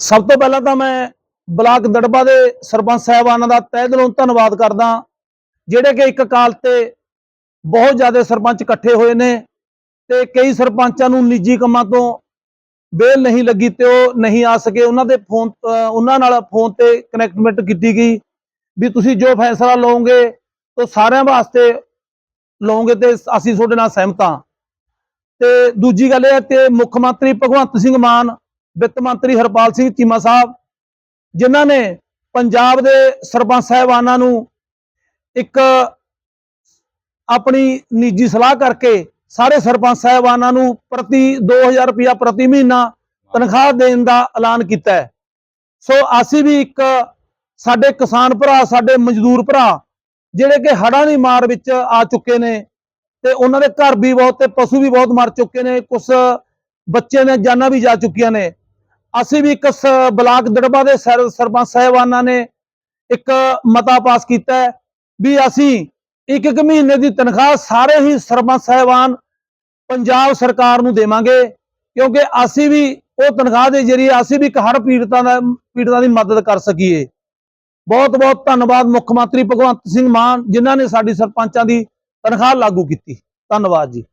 ਸਭ ਤੋਂ ਪਹਿਲਾਂ ਤਾਂ ਮੈਂ ਬਲਾਕ ਦੜਬਾ ਦੇ ਸਰਪੰਚ ਸਾਹਿਬਾਨਾਂ ਦਾ ਤਹਿ ਦਿਲੋਂ ਧੰਨਵਾਦ ਕਰਦਾ ਜਿਹੜੇ ਕਿ ਇੱਕ ਕਾਲ ਤੇ ਬਹੁਤ ਜ਼ਿਆਦਾ ਸਰਪੰਚ ਇਕੱਠੇ ਹੋਏ ਨੇ ਤੇ ਕਈ ਸਰਪੰਚਾਂ ਨੂੰ ਨਿੱਜੀ ਕੰਮਾਂ ਤੋਂ ਬੇਲ ਨਹੀਂ ਲੱਗੀ ਤੇ ਉਹ ਨਹੀਂ ਆ ਸਕੇ। ਉਹਨਾਂ ਦੇ ਫੋਨ ਉਹਨਾਂ ਨਾਲ ਫੋਨ ਤੇ ਕਨੈਕਟਮੈਂਟ ਕੀਤੀ ਗਈ ਵੀ ਤੁਸੀਂ ਜੋ ਫੈਸਲਾ ਲਓਗੇ, ਉਹ ਸਾਰਿਆਂ ਵਾਸਤੇ ਲਓਗੇ ਤੇ ਅਸੀਂ ਤੁਹਾਡੇ ਨਾਲ ਸਹਿਮਤ ਹਾਂ। ਤੇ ਦੂਜੀ ਗੱਲ ਇਹ ਹੈ ਕਿ ਮੁੱਖ ਮੰਤਰੀ ਭਗਵੰਤ ਸਿੰਘ ਮਾਨ ਵਿੱਤ ਮੰਤਰੀ ਹਰਪਾਲ ਸਿੰਘ ਚੀਮਾ ਸਾਹਿਬ, ਜਿਨ੍ਹਾਂ ਨੇ ਪੰਜਾਬ ਦੇ ਸਰਪੰਚ ਸਾਹਿਬਾਨਾਂ ਨੂੰ ਇੱਕ ਆਪਣੀ ਨਿੱਜੀ ਸਲਾਹ ਕਰਕੇ ਸਾਰੇ ਸਰਪੰਚ ਸਾਹਿਬਾਨਾਂ ਨੂੰ ਪ੍ਰਤੀ 2000 ਰੁਪਇਆ ਪ੍ਰਤੀ ਮਹੀਨਾ ਤਨਖਾਹ ਦੇਣ ਦਾ ਐਲਾਨ ਕੀਤਾ ਹੈ। ਸੋ ਅਸੀਂ ਵੀ ਇੱਕ ਸਾਡੇ ਕਿਸਾਨ ਭਰਾ, ਸਾਡੇ ਮਜ਼ਦੂਰ ਭਰਾ, ਜਿਹੜੇ ਕਿ ਹੜ੍ਹਾਂ ਦੀ ਮਾਰ ਵਿੱਚ ਆ ਚੁੱਕੇ ਨੇ ਤੇ ਉਹਨਾਂ ਦੇ ਘਰ ਵੀ ਬਹੁਤ ਤੇ ਪਸ਼ੂ ਵੀ ਬਹੁਤ ਮਰ ਚੁੱਕੇ ਨੇ ਕੁਝ ਬੱਚੇ ਦੀਆਂ ਜਾਨਾਂ ਵੀ ਜਾ ਚੁੱਕੀਆਂ ਨੇ। ਅਸੀਂ ਵੀ ਇੱਕ ਸ- ਬਲਾਕ ਦੜਬਾ ਦੇ ਸਰਪੰਚ ਸਾਹਿਬਾਨਾਂ ਨੇ ਇੱਕ ਮਤਾ ਪਾਸ ਕੀਤਾ ਵੀ ਅਸੀਂ ਇੱਕ ਇੱਕ ਮਹੀਨੇ ਦੀ ਤਨਖਾਹ ਸਾਰੇ ਹੀ ਸਰਪੰਚ ਸਾਹਿਬਾਨ ਪੰਜਾਬ ਸਰਕਾਰ ਨੂੰ ਦੇਵਾਂਗੇ, ਕਿਉਂਕਿ ਅਸੀਂ ਵੀ ਉਹ ਤਨਖਾਹ ਦੇ ਜ਼ਰੀਏ ਅਸੀਂ ਵੀ ਇੱਕ ਹੜ੍ਹ ਪੀੜਤਾਂ ਦਾ, ਪੀੜਤਾਂ ਦੀ ਮਦਦ ਕਰ ਸਕੀਏ। ਬਹੁਤ ਬਹੁਤ ਧੰਨਵਾਦ ਮੁੱਖ ਮੰਤਰੀ ਭਗਵੰਤ ਸਿੰਘ ਮਾਨ, ਜਿਨ੍ਹਾਂ ਨੇ ਸਾਡੀ ਸਰਪੰਚਾਂ ਦੀ ਤਨਖਾਹ ਲਾਗੂ ਕੀਤੀ। ਧੰਨਵਾਦ ਜੀ।